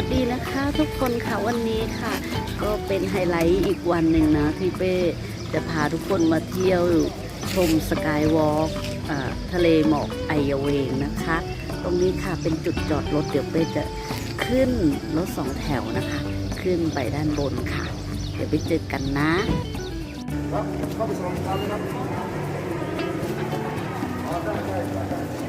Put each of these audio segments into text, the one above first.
ัสดีนะคะทุกคนค่ะวันนี้ค่ะ ก็เป็นไฮไลท์อีกวันหนึ่งนะที่เป้จะพาทุกคนมาเที่ยวชมสกายวอล์กทะเลหมอกไอเยาเวงนะคะ ตรงนี้ค่ะเป็นจุดจอดรถเดี๋ยวเป้จะขึ้นรถสองแถวนะคะ ขึ้นไปด้านบนค่ะ เดี๋ยวไปเจอกันนะเมื่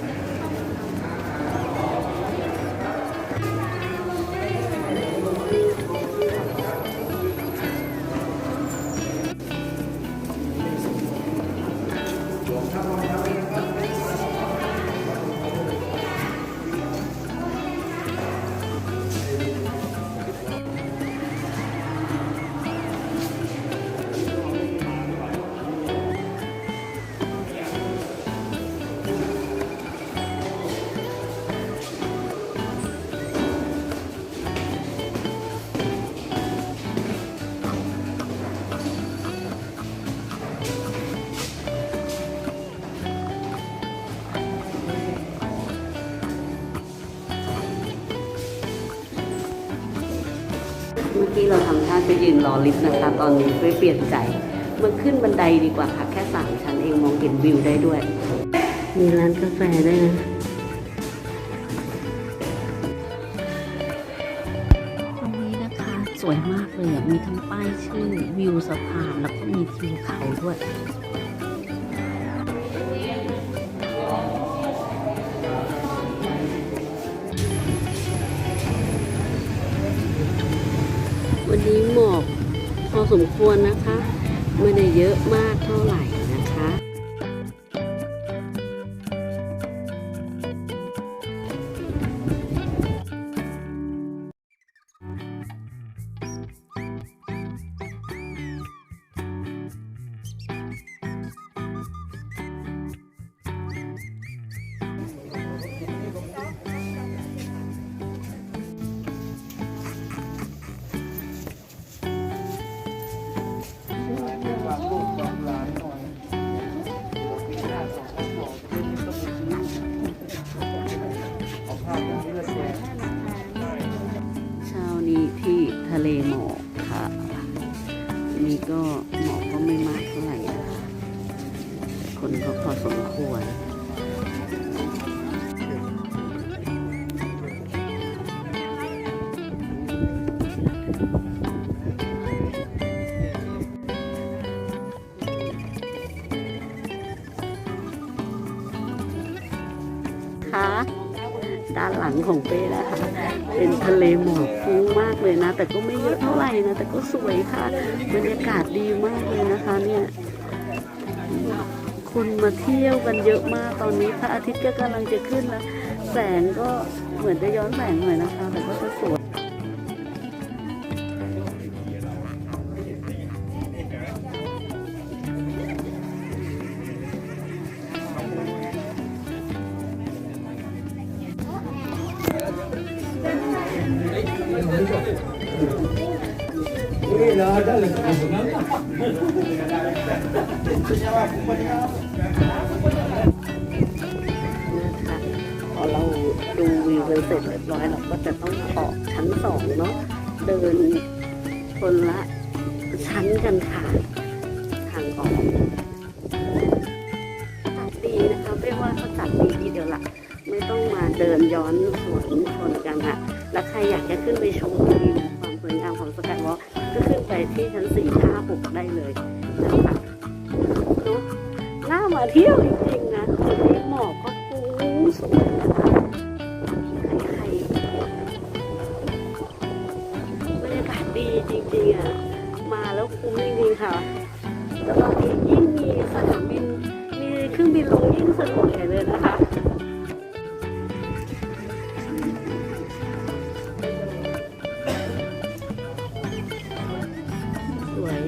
อกี้เราทำท่าจะยืนรอลิฟต์นะคะ ตอนนี้เป้เปลี่ยนใจมาขึ้นบันไดดีกว่าค่ะ แค่สามชั้นเองมองเห็นวิวได้ด้วย มีร้านกาแฟด้วยนะตรงนี้นะคะ สวยมากเลยอะมีทั้งป้ายชื่อวิวสะพานแล้วก็มีทิวเขาด้วย สมควรนะคะ ไม่ได้เยอะมากเท่าไหร่ พอสมควรคะด้านหลังของเป้นะคะเป็นทะเลหมอกฟุ้งมากเลยนะ แต่ก็ไม่เยอะเท่าไหร่นะ แต่ก็สวยค่ะ บรรยากาศดีมากเลยนะคะเนี่ย คนมาเที่ยวกันเยอะมากตอนนี้พระอาทิตย์ก็กำลังจะขึ้นแล้ว แสงก็เหมือนจะย้อนแสงหน่อยนะคะ แต่ก็จะสวยนะคะ จะต้องออกชั้นสองเนาะเดินคนละชั้นกันค่ะทางออกจัดดีนะคะไม่ว่าเขาจัดดีทีเดียวละไม่ต้องมาเดินย้อนสวนชนกันค่ะแล้วใครอยากจะขึ้นไปชมวิวความสวยงามของสกายวอล์กก็ขึ้นไปที่ชั้นสี่ห้าหกได้เลยนะคะน่ามาเที่ยวจริงๆนะจุดนี้หมอกก็ฟูสวยนะคะ ดีจริงๆอะ มาแล้วคุ้มจริงๆค่ะ แล้วตอนนี้ยิ่งมีสนามบิน มีเครื่องบินลงยิ่งสะดวกใหญ่เลยนะคะสวย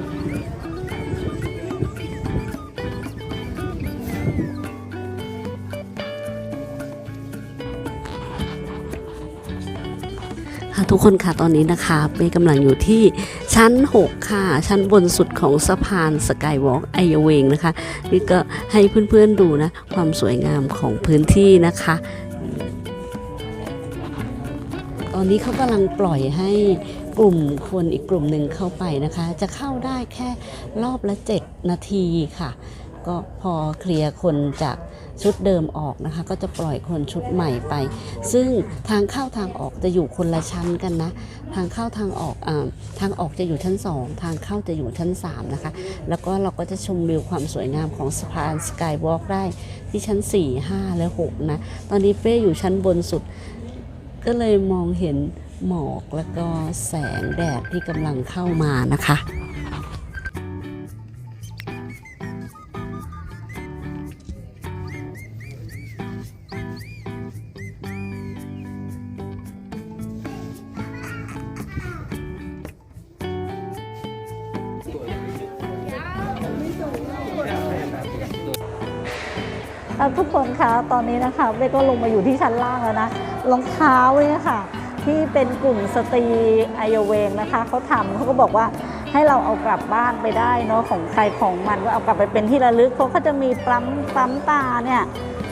ทุกคนค่ะตอนนี้นะคะเป้กำลังอยู่ที่ชั้น 6 ค่ะ ชั้นบนสุดของสะพานสกายวอล์กไอเวงนะคะ นี่ก็ให้เพื่อนๆดูนะ ความสวยงามของพื้นที่นะคะ ตอนอนนี้เขากำลังปล่อยให้กลุ่มคนอีกกลุ่มหนึ่งเข้าไปนะคะ จะเข้าได้แค่รอบละ 7 นาทีค่ะ ก็พอเคลียร์คนจากชุดเดิมออกนะคะ ก็จะปล่อยคนชุดใหม่ไป ซึ่งทางเข้าทางออกจะอยู่คนละชั้นกันนะ ทางเข้าทางออกอทางออกจะอยู่ชั้น 2 ทางเข้าจะอยู่ชั้น 3 นะคะ แล้วก็เราก็จะชมวิวความสวยงามของสะพานสกายวอล์กได้ที่ชั้น 4 5 และ 6 นะ ตอนนี้เป้อยู่ชั้นบนสุด ก็เลยมองเห็นหมอกแล้วก็แสงแดดที่กำลังเข้ามานะคะ ทุกคนคะตอนนี้นะคะเบก็ลงมาอยู่ที่ชั้นล่างแล้วนะรองเท้าเนี่ยค่ะ ที่เป็นกลุ่มสตรีไอโยเวงนะคะเขาทำเขาก็บอกว่าให้เราเอากลับบ้านไปได้เนาะของใครของมันก็เอากลับไปเป็นที่ระลึกเขาก็จะมีปั๊มปั๊มตาเนี่ย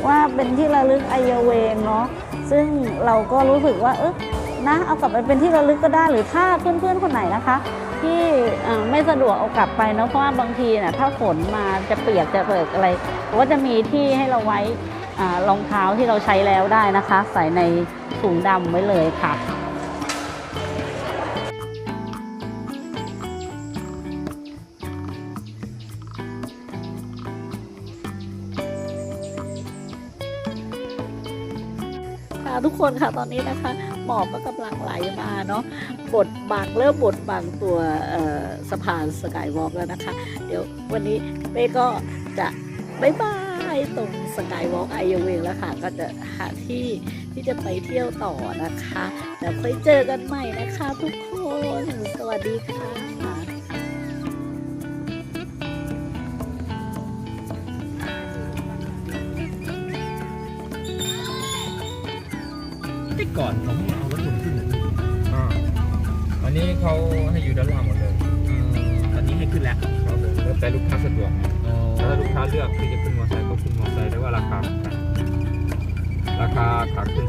ว่าเป็นที่ระลึกไอโยเวงเนาะซึ่งเราก็รู้สึกว่าเออ นะเอากลับไปเป็นที่ระลึกก็ได้หรือถ้าเพื่อนๆคนไหนนะคะ ที่ไม่สะดวกเอากลับไปเนาะเพราะว่าบางทีน่ะถ้าฝนมาจะเปียกจะเปิดอะไรก็จะมีที่ให้เราไว้รองเท้าที่เราใช้แล้วได้นะคะ ใส่ในถุงดำไว้เลยค่ะทุกคนค่ะตอนนี้นะคะ หมอกก็กำลังไหลมาเนาะบดบังเริ่มบดบังตัวสะพานสกายวอล์กแล้วนะคะ เดี๋ยววันนี้เป้ก็จะบายบายตรงสกายวอล์กไอเวงแล้วค่ะก็จะหาที่ที่จะไปเที่ยวต่อนะคะเดี๋ยวค่อยเจอกันใหม่นะคะทุกคน สวัสดีค่ะที่ก่อนเขาไม่ นนี้เขาให้อยู่ด้านล่างหมดเลยตอนนี้ให้ขึ้นแล้วครับผมแล้วแต่ลูกค้าสะดวกถ้าลูกค้าเลือกที่จะขึ้นมอเตอร์ไซค์ก็ขึ้นมอเตอร์ไซค์แต่ว่าราคาเหมือนกันราคาขาขึ้น30